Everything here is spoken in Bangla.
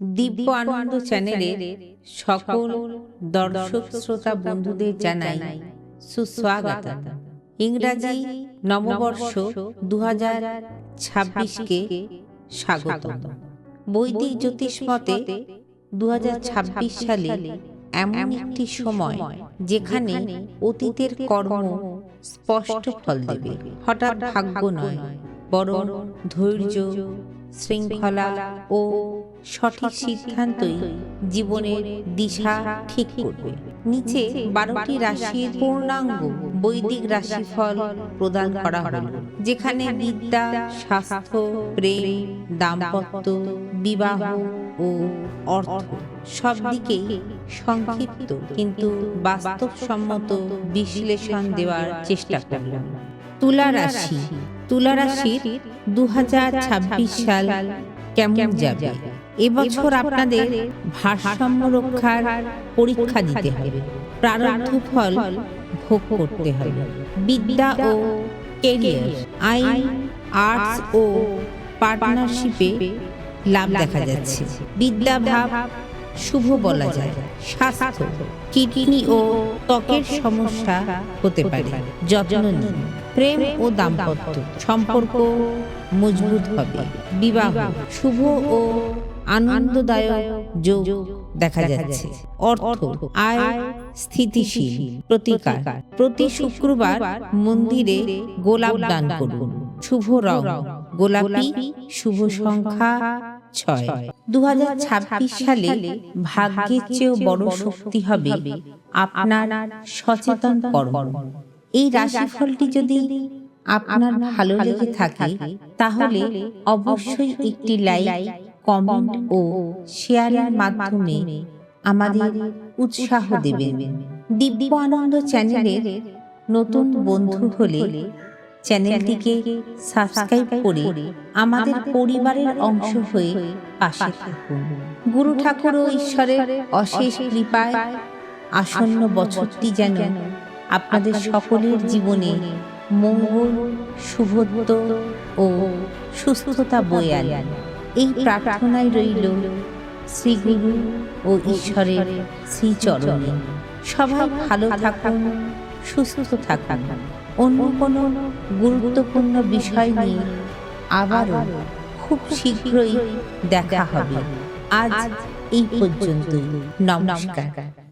দিব্য আনন্দ চ্যানেলের সকল দর্শক শ্রোতা বন্ধুদের জানাই সুস্বাগত ইংরাজি নববর্ষ দু হাজার ছাব্বিশকে স্বাগত বৈদিক জ্যোতিষ মতে দু হাজার ছাব্বিশ সালে এমন একটি সময় যেখানে অতীতের কর্ম স্পষ্ট ফল দেবে। হঠাৎ ভাগ্য নয়, বরং ধৈর্য শৃঙ্খলা ও সঠিক সিদ্ধান্তই জীবনের দিশা ঠিক করবে। নিচে বারোটি রাশির পূর্ণাঙ্গ বৈদিক রাশিফল প্রদান করা হল যেখানে বিদ্যা স্বাস্থ্য প্রেম দাম্পত্য বিবাহ ও অর্থ সব দিকেই সংক্ষিপ্ত কিন্তু বাস্তবসম্মত বিশ্লেষণ দেওয়ার চেষ্টা করলাম। তুলা রাশি। তুলা রাশির দু সাল কেমন যাবে? এবছর আপনাদের ভারসাম্য রক্ষার পরীক্ষা দিতে হবে। প্রারব্ধ ফল ভোগ করতে হবে। বিদ্যা ও কেরিয়ার। আইন আর্টস ও পার্টনারশিপে লাভ দেখা যাচ্ছে। বিদ্যা ভাব শুভ বলা যায়। স্বাস্থ্য কিডনি ও ত্বকের সমস্যা হতে পারে। যত্ন নিন। প্রেম ও দাম্পত্য সম্পর্ক মজবুত হবে। বিবাহ শুভ ও আনন্দদায়ক যোগ দেখা যাচ্ছে। অর্থ আয় স্থিতিশীল প্রতিকার। প্রতি শুক্রবার মন্দিরে গোলাপ দান করুন। শুভ রং। গোলাপি শুভ সংখ্যা ছয়। দু সালে ভাগ্যের চেয়েও বড় শক্তি হবে আপনার সচেতন কর্ম। এই রাশিফলটি যদি আপনার ভালো লেগে থাকে তাহলে অবশ্যই একটি লাইক কমেন্ট ও শেয়ারের মাধ্যমে আমাদের উৎসাহ দেবেন। দিব্য আনন্দ চ্যানেলের নতুন বন্ধু হলে চ্যানেলটিকে সাবস্ক্রাইব করে আমাদের পরিবারের অংশ হয়ে পাশে থাকুন। গুরু ঠাকুর ও ঈশ্বরের অশেষ কৃপায় আসন্ন বছরটি যেন আপনাদের সকলের জীবনে মঙ্গল শুভত্ব ও সুস্থতা বয়ে আনেন এই প্রার্থনায় রইল শ্রীগুরু ও ঈশ্বরের শ্রীচরণে। সবাই ভালো থাকুন সুস্থ থাকুন। অন্য কোনো গুরুত্বপূর্ণ বিষয় নিয়ে আবারও খুব শীঘ্রই দেখা হবে। আজ এই পর্যন্তই। নমস্কার।